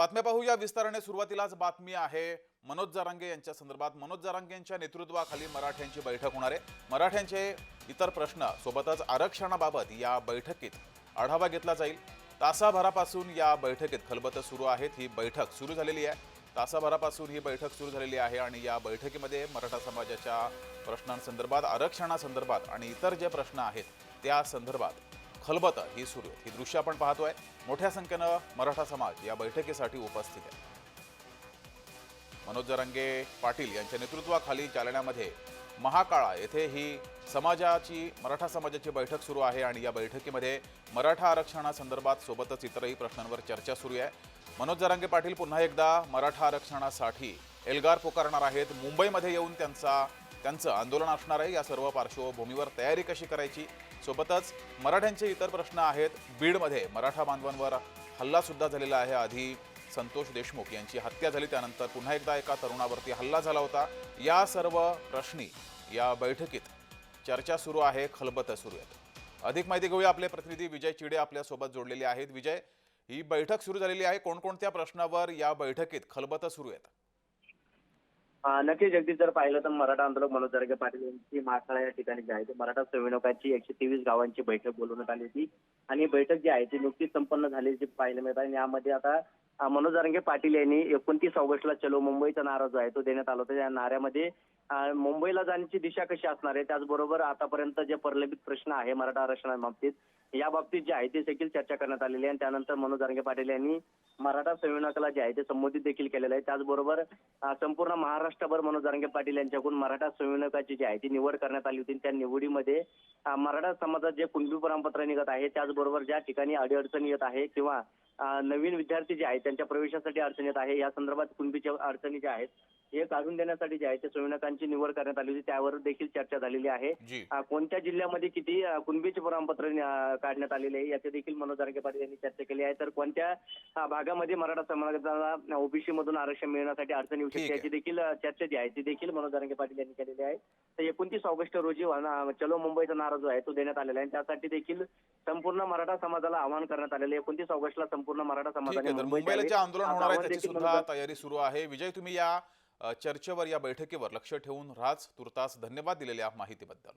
बातम्या पाहूया. विस्ताराने सुरुवातीलाच बातमी आहे मनोज जरांगे यांच्या संदर्भात. मनोज जरांगे यांच्या नेतृत्वाखाली मराठ्यांची बैठक होणार आहे. मराठ्यांचे इतर प्रश्न सोबतच आरक्षणाबाबत या बैठकीत आढावा घेतला जाईल. तासाभरापासून या बैठकीत खलबतं सुरू आहेत. ही बैठक सुरू झालेली आहे. तासाभरापासून ही बैठक सुरू झालेली आहे आणि या बैठकीमध्ये मराठा समाजाच्या प्रश्नांसंदर्भात आरक्षणासंदर्भात आणि इतर जे प्रश्न आहेत त्या संदर्भात खलबतं ही सुरू आहेत ही दृश्य आपण पाहतोय. मोठ्या संख्येनं मराठा समाज या बैठकीसाठी उपस्थित आहे. मनोज जरांगे पाटील यांच्या नेतृत्वाखाली जालन्यामध्ये महाकाळा येथे ही समाजाची मराठा समाजाची बैठक सुरू आहे आणि या बैठकीमध्ये मराठा आरक्षणासंदर्भात सोबतच इतरही प्रश्नांवर चर्चा सुरू आहे. मनोज जरांगे पाटील पुन्हा एकदा मराठा आरक्षणासाठी एल्गार पुकारणार आहेत. मुंबईमध्ये येऊन त्यांचा त्यांचं आंदोलन असणार आहे. या सर्व पार्श्वभूमीवर तयारी कशी करायची? सोबतच मराठ्यांचे इतर प्रश्न आहेत. बीडमध्ये मराठा बांधवांवर हल्लासुद्धा झालेला आहे. आधी संतोष देशमुख यांची हत्या झाली त्यानंतर पुन्हा एकदा एका तरुणावरती हल्ला झाला होता. या सर्व प्रश्नी या बैठकीत चर्चा सुरू आहे खलबतं सुरू आहेत. अधिक माहिती घेऊया आपले प्रतिनिधी विजय चिडे आपल्यासोबत जोडलेले आहेत. विजय ही बैठक सुरू झालेली आहे. कोणकोणत्या प्रश्नावर या बैठकीत खलबतं सुरू आहेत? नक्कीच जगदीश जर पाहिलं तर मराठा आंदोलक मनोज जरगे पाटील यांची महासाळा या ठिकाणी जी आहे ती मराठा संविधानाची एकशे तेवीस गावांची बैठक बोलवण्यात आली होती. आणि बैठक जी आहे ती नुकतीच संपन्न झाल्याची पाहायला मिळत आहे. आणि यामध्ये आता मनोज अरंगे पाटील यांनी एकोणतीस ऑगस्टला चलो मुंबईचा नारा जो आहे तो देण्यात आला होता. या नाऱ्यामध्ये मुंबईला जाण्याची दिशा कशी असणार आहे? त्याचबरोबर आतापर्यंत जे प्रलंबित प्रश्न आहे मराठा आरक्षणाबाबतीत या बाबतीत जे आहे ते देखील चर्चा करण्यात आलेली आहे. आणि त्यानंतर मनोज अरंगे पाटील यांनी मराठा संविधानाला जे आहे ते संबोधित देखील केलेलं आहे. त्याचबरोबर संपूर्ण महाराष्ट्रभर मनोज अरंगे पाटील यांच्याकडून मराठा संविधानाची जी आहे ती निवड करण्यात आली होती. त्या निवडीमध्ये मराठा समाजात जे कुणबी प्रमाणपत्र निघत आहे त्याचबरोबर ज्या ठिकाणी अडीअडचणी येत आहे किंवा नवीन विद्यार्थी जे आहेत त्यांच्या प्रवेशासाठी अडचण येत आहे. या संदर्भात कुणबीच्या अडचणी ज्या आहेत हे काढून देण्यासाठी जे आहे ते संविधानाची निवड करण्यात आली होती. त्यावर देखील चर्चा झालेली आहे. कोणत्या जिल्ह्यामध्ये किती कुणबीचे प्रमाणपत्र काढण्यात आलेले आहे याची देखील मनोज जरांगे पाटील यांनी चर्चा केली आहे. तर कोणत्या भागामध्ये मराठा समाजाला ओबीसी मधून आरक्षण मिळण्यासाठी अडचण येऊ शकते. याची देखील चर्चा जी आहे ती देखील मनोज जरांगे पाटील यांनी केलेली आहे. तर एकोणतीस ऑगस्ट रोजी चलो मुंबईचा नारा जो आहे तो देण्यात आलेला आहे. त्यासाठी देखील संपूर्ण मराठा समाजाला आवाहन करण्यात आलेलं आहे. एकोणतीस ऑगस्टला संपूर्ण मराठा समाजाने मुंबईला. आंदोलन होणार आहे त्याची सुद्धा तयारी सुरू आहे. विजय तुम्ही या चर्चेवर या बैठकीवर लक्ष ठेवून राज तुर्तास धन्यवाद दिलेल्या माहितीबद्दल.